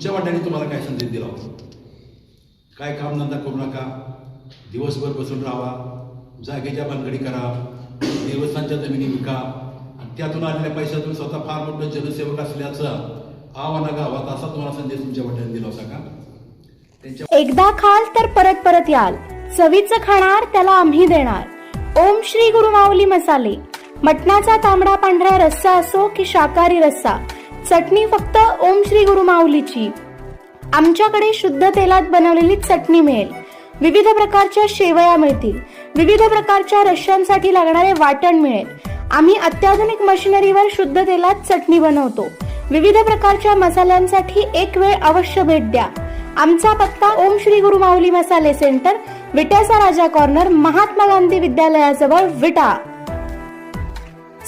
तुमच्या वाट्याने तुम्हाला काय संदेश दिला होता? काय कामधंदा करू नका. दिवसभर बसून राहा. जागेच्या भानगडी करा. देवस्थानच्या जमिनी विका. आणि त्यातून आलेल्या पैशातून स्वतः फार मोठं जनसेवक असल्याचं आव्हाना गावात असा तुम्हाला संदेश तुमच्या वाट्याने दिला होता का? त्यांच्या एकदा खाल तर परत परत याल. चवीचं खाणार त्याला आम्ही देणार. ओम श्री गुरुमाऊली मसाले. मटणाचा तांबडा पांढरा रस्सा असो की शाकाहारी रस्सा. चटणी फक्त ओम श्री गुरुमाऊलीची आमच्याकडे शुद्ध तेलात बनवलेली चटणी मिळेल. विविध प्रकारच्या शेवया मिळतील. विविध प्रकारच्या रश्श्यांसाठी लागणारे वाटण मिळेल. आम्ही अत्याधुनिक मशिनरीवर शुद्ध तेलात चटणी बनवतो. विविध प्रकारच्या मसाल्यांसाठी एक वेळ अवश्य भेट द्या. आमचा पत्ता ओम श्री गुरु माऊली मसाले सेंटर विट्याचा राजा कॉर्नर महात्मा गांधी विद्यालयाजवळ विटा.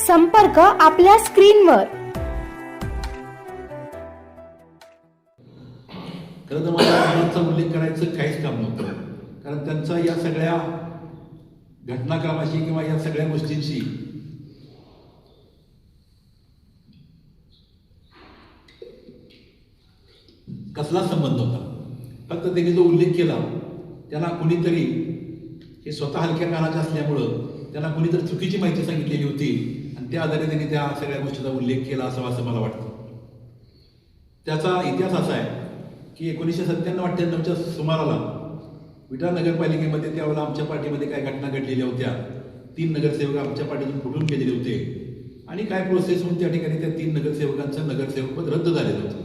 संपर्क आपल्या स्क्रीनवर. खरं तर मला मुलांचा उल्लेख करायचं काहीच काम नव्हतं. कारण त्यांचा या सगळ्या घटनाक्रमाशी किंवा या सगळ्या गोष्टींशी कसला संबंध होता? फक्त त्यांनी जो उल्लेख केला त्यांना कुणीतरी हे स्वतः हलक्या कानाचे असल्यामुळं त्यांना कुणीतरी चुकीची माहिती सांगितलेली होती आणि त्या आधारे त्यांनी त्या सगळ्या गोष्टीचा उल्लेख केला असावा असं मला वाटतं. त्याचा इतिहास असा आहे की एकोणीसशे सत्त्याण्णव अठ्ठ्याण्णवच्या सुमाराला विटा नगरपालिकेमध्ये त्यावेळेला आमच्या पार्टीमध्ये काय घटना घडलेल्या होत्या. तीन नगरसेवक आमच्या पार्टीतून फुटून गेलेले होते. आणि काय प्रोसेस होऊन त्या ठिकाणी त्या तीन नगरसेवकांचं नगरसेवकपद रद्द झालेलं होतं.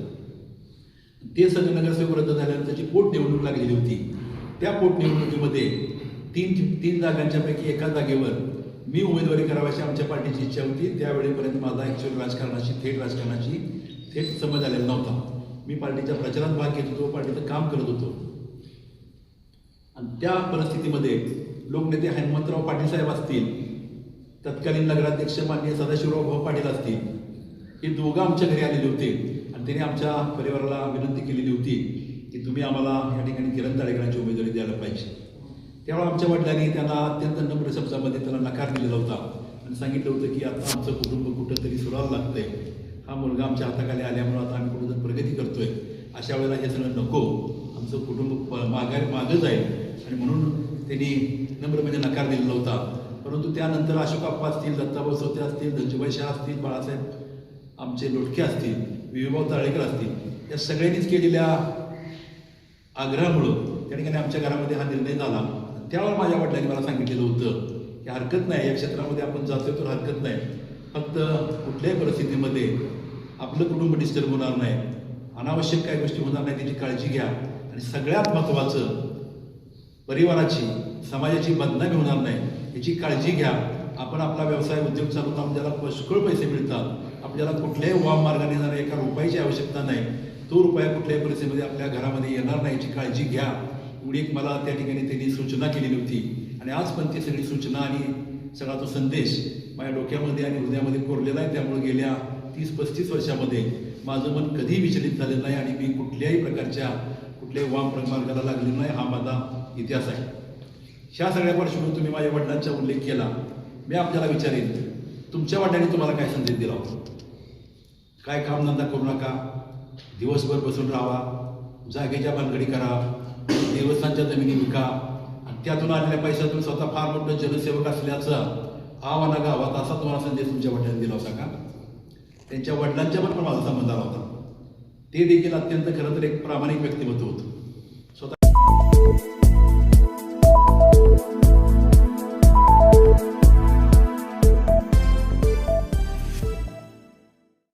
ते सगळे नगरसेवक रद्द झाल्यानंतर त्याची पोट निवडणूक लागलेली होती. त्या पोटनिवडणुकीमध्ये तीन तीन जागांच्यापैकी एका जागेवर मी उमेदवारी करावाची आमच्या पार्टीची इच्छा होती. त्यावेळेपर्यंत माझा ॲक्च्युअल राजकारणाशी थेट राजकारणाशी थेट समज आलेला नव्हता. मी पार्टीच्या प्रचारात भाग घेत होतो पार्टीचं काम करत होतो. आणि त्या परिस्थितीमध्ये लोकनेते हनुमंतराव पाटील साहेब असतील तत्कालीन नगराध्यक्ष माननीय सदाशिवराव भाऊ पाटील असतील हे दोघं आमच्या घरी आलेले होते. आणि त्यांनी आमच्या परिवाराला विनंती केलेली होती की तुम्ही आम्हाला या ठिकाणी किरण ताडेकरांची उमेदवारी द्यायला पाहिजे. त्यावेळेला आमच्या वडिलांनी त्यांना अत्यंत नम्र शब्दामध्ये त्याला नकार दिलेला होता. आणि सांगितलं होतं की आता आमचं कुटुंब कुठंतरी सुरायला लागतंय. हा मुलगा आमच्या हाताखाली आल्यामुळं आता आम्ही कुठं प्रगती करतोय. अशा वेळेला हे सगळं नको. आमचं कुटुंब प- माघार मागं जाईल. आणि म्हणून त्यांनी नम्रपणे नकार दिलेला होता. परंतु त्यानंतर अशोक आप्पा असतील दत्ताभाऊ सोते असतील धनजुभाई शाह असतील बाळासाहेब आमचे लोटके असतील विवेभाऊ ताळेकर असतील या सगळ्यांनीच केलेल्या आग्रहामुळं त्या ठिकाणी आमच्या घरामध्ये हा निर्णय झाला. त्यावेळेला माझ्या वडिलांनी मला सांगितलेलं होतं की हरकत नाही या क्षेत्रामध्ये आपण जातोय तर हरकत नाही. फक्त कुठल्याही परिस्थितीमध्ये आपलं कुटुंब डिस्टर्ब होणार नाही. अनावश्यक काही गोष्टी होणार नाही त्याची काळजी घ्या. आणि सगळ्यात महत्त्वाचं परिवाराची समाजाची बदनामी होणार नाही याची काळजी घ्या. आपण आपला व्यवसाय उद्योग चालवतो आपल्याला पुष्कळ पैसे मिळतात. आपल्याला कुठल्याही वाम मार्गाने येणाऱ्या एका रुपयाची आवश्यकता नाही. तो रुपया कुठल्याही परिस्थितीमध्ये आपल्या घरामध्ये येणार नाही याची काळजी घ्या. एवढी एक मला त्या ठिकाणी त्यांनी सूचना केलेली होती. आणि आज पण ती सगळी सूचना आणि सगळा तो संदेश माझ्या डोक्यामध्ये आणि हृदयामध्ये कोरलेला आहे. त्यामुळे गेल्या तीस पस्तीस वर्षामध्ये माझं मन कधीही विचलित झालेलं नाही आणि मी कुठल्याही प्रकारच्या कुठल्याही वाम प्रमार्गाला लागलेला नाही हा माझा इतिहास आहे. ह्या सगळ्या पार्श्वभूमीवर तुम्ही माझ्या वडिलांचा उल्लेख केला. मी आपल्याला विचारेन तुमच्या वाट्याने तुम्हाला काय संदेश दिला होता? काय कामधंदा करू नका दिवसभर बसून राहा जागेच्या भानगडी करा देवस्थानच्या जमिनी विका आणि त्यातून आलेल्या पैशातून स्वतः फार मोठं जनसेवक असल्याचं आव्हाना गावात असा तुम्हाला संदेश तुमच्या वडिलांनी दिला होता का? त्यांच्या वडिलांच्या पण माझा संबंध आला होता. ते देखील अत्यंत खरं तर एक प्रामाणिक व्यक्तिमत्व होतं.